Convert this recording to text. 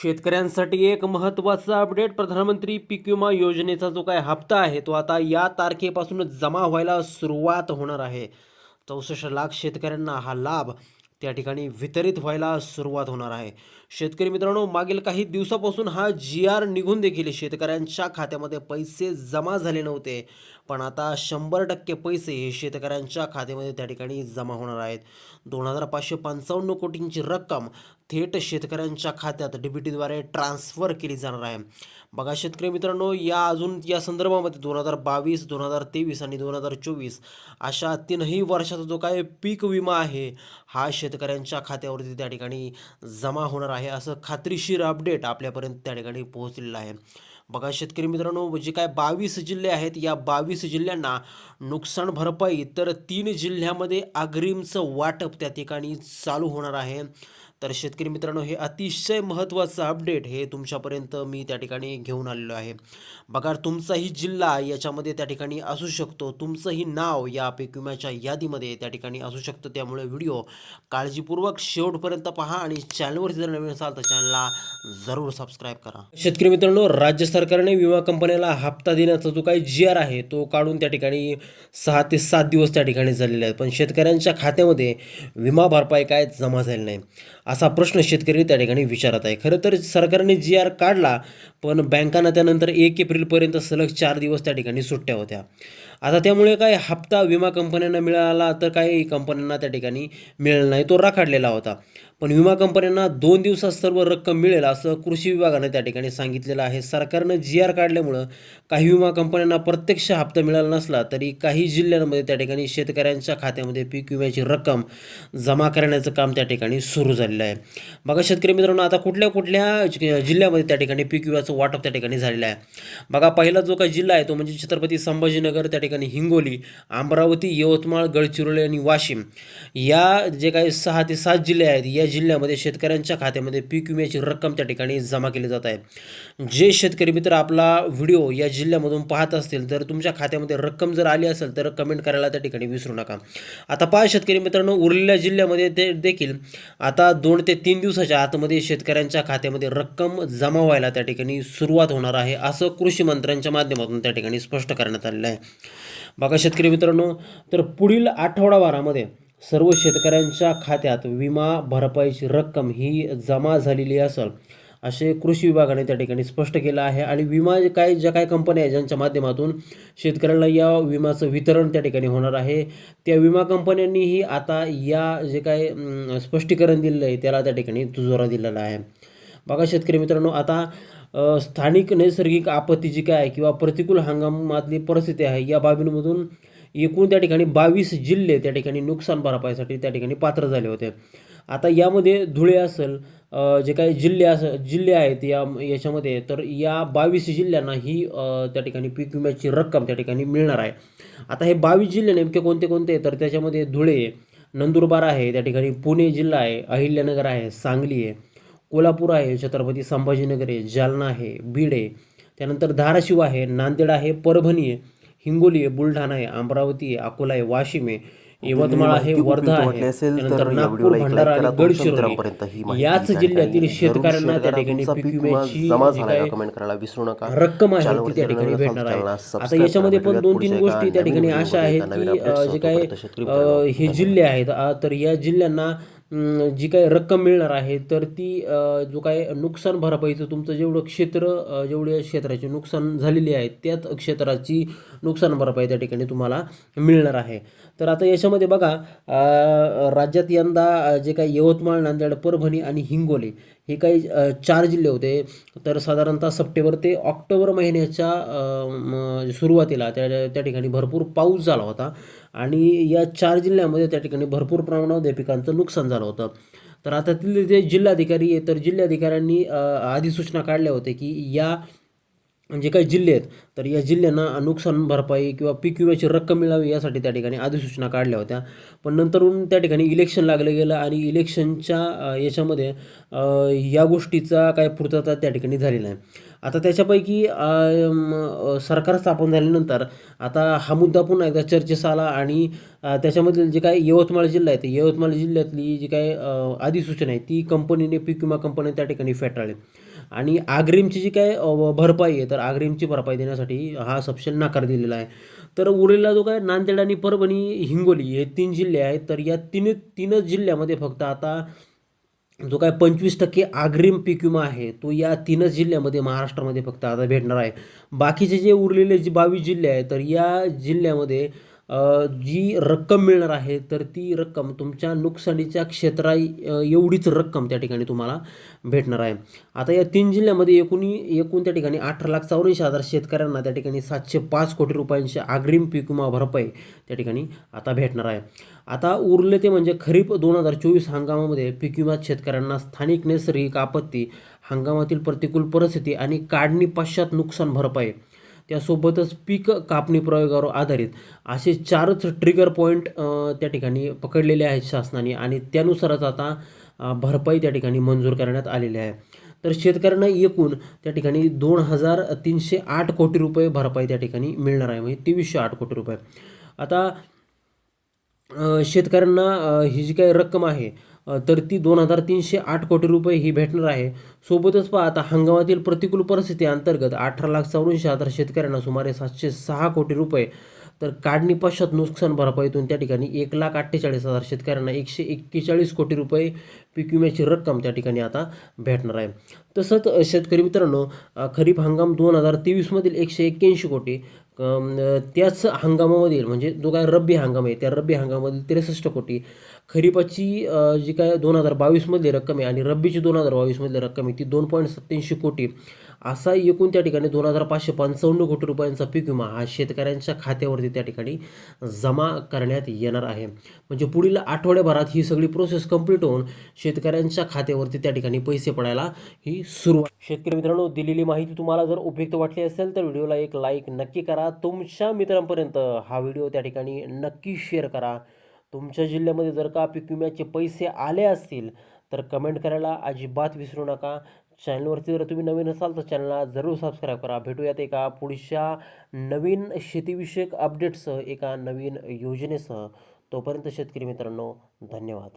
शेतकऱ्यांसाठी एक महत्त्वाचा अपडेट. प्रधानमंत्री पीक विमा योजनेचा जो काय हप्ता आहे तो आता या तारखेपासूनच जमा व्हायला सुरुवात होणार आहे. चौसष्ट लाख शेतकऱ्यांना हा लाभ त्या ठिकाणी वितरित व्हायला सुरुवात होणार आहे. शेतकरी मित्रांनो मागील काही दिवसापासून हा जी आर निघून देखील शेतकऱ्यांच्या खात्यामध्ये पैसे जमा झाले नव्हते. पण आता शंभर टक्के पैसे हे शेतकऱ्यांच्या खात्यामध्ये त्या ठिकाणी जमा होणार आहेत. दोन हजार पाचशे पंचावन्न कोटींची रक्कम थेट शेतकऱ्यांच्या खात्यात डीबीटीद्वारे ट्रान्स्फर केली जाणार आहे. बघा शेतकरी मित्रांनो या अजून या संदर्भामध्ये दोन हजार बावीस दोन हजार तेवीस आणि दोन हजार चोवीस अशा तीनही वर्षाचा जो काय पीक विमा आहे हा शेतकऱ्यांच्या खात्यावरती त्या ठिकाणी जमा होणार आहे. असं खात्रीशीर अपडेट आपल्यापर्यंत त्या ठिकाणी पोहोचलेलं आहे. बघा शेतकरी मित्रांनो जे काय बावीस जिल्हे आहेत. या बावीस जिल्ह्यांना नुकसान भरपाई तर तीन जिल्ह्यामध्ये अग्रिमचं वाटप त्या ठिकाणी चालू होणार आहे. तर शेतकरी मित्रांनो हे अतिशय महत्त्वाचं अपडेट हे तुमच्यापर्यंत मी त्या ठिकाणी घेऊन आलेलो आहे. बघा तुमचाही जिल्हा याच्यामध्ये त्या ठिकाणी असू शकतो. तुमचंही नाव या पीक विम्याच्या यादीमध्ये त्या ठिकाणी असू शकतं. त्यामुळे व्हिडिओ काळजीपूर्वक शेवटपर्यंत पहा आणि चॅनलवरती जर नवीन असाल तर चॅनलला जरूर सबस्क्राईब करा. शेतकरी मित्रांनो राज्य सरकारने विमा कंपन्याला हप्ता देण्याचा जो काही जी आर आहे तो काढून त्या ठिकाणी सहा ते सात दिवस त्या ठिकाणी झालेले आहेत. पण शेतकऱ्यांच्या खात्यामध्ये विमा भरपाई काय जमा झाली नाही. असा प्रश्न शेतकरी त्या ठिकाणी विचारत आहे. खरं तर सरकारने जी आर काढला पण बँकांना त्यानंतर एक एप्रिलपर्यंत सलग चार दिवस त्या ठिकाणी सुट्ट्या होत्या. आता त्यामुळे काय हप्ता विमा कंपन्यांना मिळाला तर काही कंपन्यांना त्या ठिकाणी मिळाला नाही तो राखाडलेला होता. पण विमा कंपन्यांना दोन दिवसात सर्व रक्कम मिळेल असं कृषी विभागाने त्या ठिकाणी सांगितलेलं आहे. सरकारनं जी आर काढल्यामुळं काही विमा कंपन्यांना प्रत्यक्ष हप्ता मिळाला नसला तरी काही जिल्ह्यांमध्ये त्या ठिकाणी शेतकऱ्यांच्या खात्यामध्ये पीक विम्याची रक्कम जमा करण्याचं काम त्या ठिकाणी सुरू झालेलं आहे. बघा शेतकरी मित्रांनो आता कुठल्या कुठल्या जिल्ह्यामध्ये त्या ठिकाणी पीक विम्याचं वाटप त्या ठिकाणी झालेलं आहे? बघा पहिला जो काही जिल्हा आहे तो म्हणजे छत्रपती संभाजीनगर त्या ठिकाणी ठिकाणी हिंगोली अमरावती यवतमाळ गडचिरोली आणि वाशिम या जे काही सहा ते सात जिल्हे आहेत या जिल्ह्यामध्ये शेतकऱ्यांच्या खात्यामध्ये पीक विम्याची रक्कम त्या ठिकाणी जमा केली जात आहे. जे शेतकरी मित्र आपला व्हिडिओ या जिल्ह्यामधून पाहत असतील तर तुमच्या खात्यामध्ये रक्कम जर आली असेल तर कमेंट करायला त्या ठिकाणी विसरू नका. आता पहा शेतकरी मित्रांनो उरलेल्या जिल्ह्यामध्ये ते देखील आता दोन ते तीन दिवसाच्या आतमध्ये शेतकऱ्यांच्या खात्यामध्ये रक्कम जमा व्हायला त्या ठिकाणी सुरुवात होणार आहे असं कृषी मंत्र्यांच्या माध्यमातून त्या ठिकाणी स्पष्ट करण्यात आलेलं आहे. बघा शेतकरी मित्रांनो तर पुढील आठवडाभरामध्ये सर्व शेतकऱ्यांच्या खात्यात विमा भरपाईची रक्कम ही जमा झालेली असेल असे कृषी विभागाने त्या ठिकाणी स्पष्ट केलं आहे. आणि विमा जे काय ज्या काही कंपन्या आहेत ज्यांच्या माध्यमातून शेतकऱ्यांना या विम्याचं वितरण त्या ठिकाणी होणार आहे त्या विमा कंपन्यांनीही आता या जे काय स्पष्टीकरण दिलेलं आहे त्याला त्या ठिकाणी दुजोरा दिलेला आहे. बघा शेतकरी मित्रांनो आता स्थानिक नैसर्गिक आपत्ती जी काय आहे किंवा प्रतिकूल हंगामातली परिस्थिती आहे या बाबींमधून एकूण त्या ठिकाणी बावीस जिल्हे त्या ठिकाणी नुकसान भरपाईसाठी त्या ठिकाणी पात्र झाले होते. आता यामध्ये धुळे असेल जे काही जिल्हे अस जिल्हे आहेत या याच्यामध्ये तर या बावीस जिल्ह्यांना ही त्या ठिकाणी पीक विम्याची रक्कम त्या ठिकाणी मिळणार आहे. आता हे बावीस जिल्हे नेमके कोणते कोणते तर त्याच्यामध्ये धुळे नंदुरबार आहे त्या ठिकाणी पुणे जिल्हा आहे अहिल्यानगर आहे सांगली आहे. कोल्हापूर आहे छत्रपती संभाजीनगर आहे जालना आहे बीड आहे त्यानंतर धाराशिव आहे नांदेड आहे परभणी आहे हिंगोली आहे बुलढाणा आहे अमरावती आहे अकोला आहे वाशिम आहे यवतमाळ आहे वर्धा आहे त्यानंतर नागपूर भंडारा आणि गडचिरोली याच जिल्ह्यातील शेतकऱ्यांना त्या. ठिकाणी पीक पीक विमा विम्याची काय रक्कम आहे ती त्या ठिकाणी भेटणार आहे आता याच्यामध्ये. पण दोन तीन गोष्टी त्या ठिकाणी अशा आहेत. की जे मित्रांनो, हे. जिल्हे आहेत तर या जिल्ह्यांना जी काही रक्कम मिळणार आहे तर ती जो काय नुकसान भरपाईचं तुमचं जेवढं क्षेत्र जेवढ्या क्षेत्राचे नुकसान झालेली आहे त्याच क्षेत्राची नुकसान भरपाई त्या ठिकाणी तुम्हाला मिळणार आहे. तर आता याच्यामध्ये बघा राज्यात यंदा जे काही यवतमाळ नांदेड परभणी आणि हिंगोली हे काही चार जिल्हे होते. तर साधारणतः सप्टेंबर ते ऑक्टोबर महिन्याच्या सुरुवातीला त्या त्या ठिकाणी भरपूर पाऊस झाला होता. आणि या चार जिल्ह्यामध्ये त्या ठिकाणी भरपूर प्रमाणामध्ये पिकांचं नुकसान झालं होतं. तर आता तिथले जे जिल्हाधिकारी आहे तर जिल्हाधिकाऱ्यांनी अधिसूचना काढल्या होत्या की या जे काही जिल्हे आहेत तर या जिल्ह्यांना नुकसान भरपाई किंवा पीक विम्याची रक्कम मिळावी यासाठी त्या ठिकाणी अधिसूचना काढल्या होत्या. पण नंतरून त्या ठिकाणी इलेक्शन लागलं गेलं आणि इलेक्शनच्या याच्यामध्ये या गोष्टीचा काय पूर्तता त्या ठिकाणी झाली नाही. आता त्याच्यापैकी सरकार स्थापन झाल्यानंतर आता हा मुद्दा पुन्हा एकदा चर्चेस आला आणि त्याच्यामधील जे काय यवतमाळ जिल्हा आहे ते यवतमाळ जिल्ह्यातली जी काय अधिसूचना आहे ती कंपनीने पीक विमा कंपनी त्या ठिकाणी फेटाळली. आणि आग्रीमची जी काय भरपाई आहे तर आग्रीमची भरपाई देण्यासाठी हा सप्शन नकार दिलेला आहे. तर उरलेला जो काय नांदेड आणि परभणी हिंगोली हे तीन जिल्हे आहेत तर या तीन तीनच जिल्ह्यामध्ये फक्त आता जो काय पंचवीस टक्के अग्रिम पीक विमा आहे तो या तीनच जिल्ह्यामध्ये महाराष्ट्रामध्ये फक्त आता भेटणार आहे. बाकीचे जे उरलेले जे बावीस जिल्हे आहेत तर या जिल्ह्यामध्ये जी रक्कम मिळणार आहे तर ती रक्कम तुमच्या नुकसानीच्या क्षेत्रा एवढीच रक्कम त्या ठिकाणी तुम्हाला भेटणार आहे. आता या तीन जिल्ह्यामध्ये एकूणी एकूण त्या ठिकाणी अठरा लाख चौऱ्याऐंशी हजार शेतकऱ्यांना त्या ठिकाणी सातशे पाच कोटी रुपयांची अग्रिम पीक विमा भरपाई त्या ठिकाणी आता भेटणार आहे. आता उरले ते म्हणजे खरीप दोन हजार चोवीस हंगामामध्ये पीक विमा शेतकऱ्यांना स्थानिक नैसर्गिक आपत्ती हंगामातील प्रतिकूल परिस्थिती आणि काढणी पश्चात नुकसान भरपाई. त्यासोबतच पीक कापणी प्रयोगावर आधारित असे चारच ट्रिगर पॉईंट त्या ठिकाणी पकडलेले आहेत शासनाने आणि त्यानुसारच आता भरपाई त्या ठिकाणी मंजूर करण्यात आलेली आहे. तर शेतकऱ्यांना एकूण त्या ठिकाणी दोन हजार तीनशे आठ कोटी रुपये भरपाई त्या ठिकाणी मिळणार आहे. म्हणजे तेवीसशे आठ कोटी रुपये. आता शेतकऱ्यांना ही जी काही रक्कम आहे तर ती दोन हजार तीनशे आठ कोटी रुपये ही भेटणार आहे. सोबतच पहा आता हंगामातील प्रतिकूल परिस्थिती अंतर्गत अठरा लाख चौऱ्याऐंशी हजार शेतकऱ्यांना सुमारे सातशे सहा कोटी रुपये तर काढणी पश्चात नुकसान भरपाईतून त्या ठिकाणी एक लाख अठ्ठेचाळीस हजार शेतकऱ्यांना एकशे एक्केचाळीस कोटी रुपये पीक विम्याची रक्कम त्या ठिकाणी आता भेटणार आहे. तसंच शेतकरी मित्रांनो खरीप हंगाम दोन हजार तेवीसमधील एकशे एक्क्याऐंशी कोटी त्याच हंगामामधील म्हणजे जो काय रब्बी हंगाम आहे त्या रब्बी हंगामामधील त्रेसष्ट कोटी खरीपाची जी काय दोन हजार बावीसमधली रक्कम आहे आणि रब्बीची दोन हजार बावीसमधली रक्कम आहे ती दोन पॉईंट सत्त्याऐंशी कोटी असा एकूण त्या ठिकाणी दोन हजार पाचशे पंचावन्न कोटी रुपयांचा पीक विमा हा शेतकऱ्यांच्या खात्यावरती त्या ठिकाणी जमा करण्यात येणार आहे. म्हणजे पुढील आठवड्याभरात ही सगळी प्रोसेस कंप्लीट होऊन शेतकऱ्यांच्या खात्यावरती त्या ठिकाणी पैसे पडायला ही सुरुवात. शेतकरी मित्रांनो दिलेली माहिती तुम्हाला जर उपयुक्त वाटली असेल तर व्हिडिओला एक लाईक नक्की करा. तुमच्या मित्रांपर्यंत हा व्हिडिओ त्या ठिकाणी नक्की शेअर करा. तुमच्या जिल्ह्यामध्ये जर का पीक विम्याचे पैसे आले असतील तर कमेंट करायला अजिबात विसरू नका. चॅनलवरती जर तुम्ही नवीन असाल तर चॅनलला जरूर सबस्क्राईब करा. भेटूयात एका पुढच्या नवीन शेतीविषयक अपडेटसह एका नवीन योजनेसह. तोपर्यंत शेतकरी मित्रांनो धन्यवाद.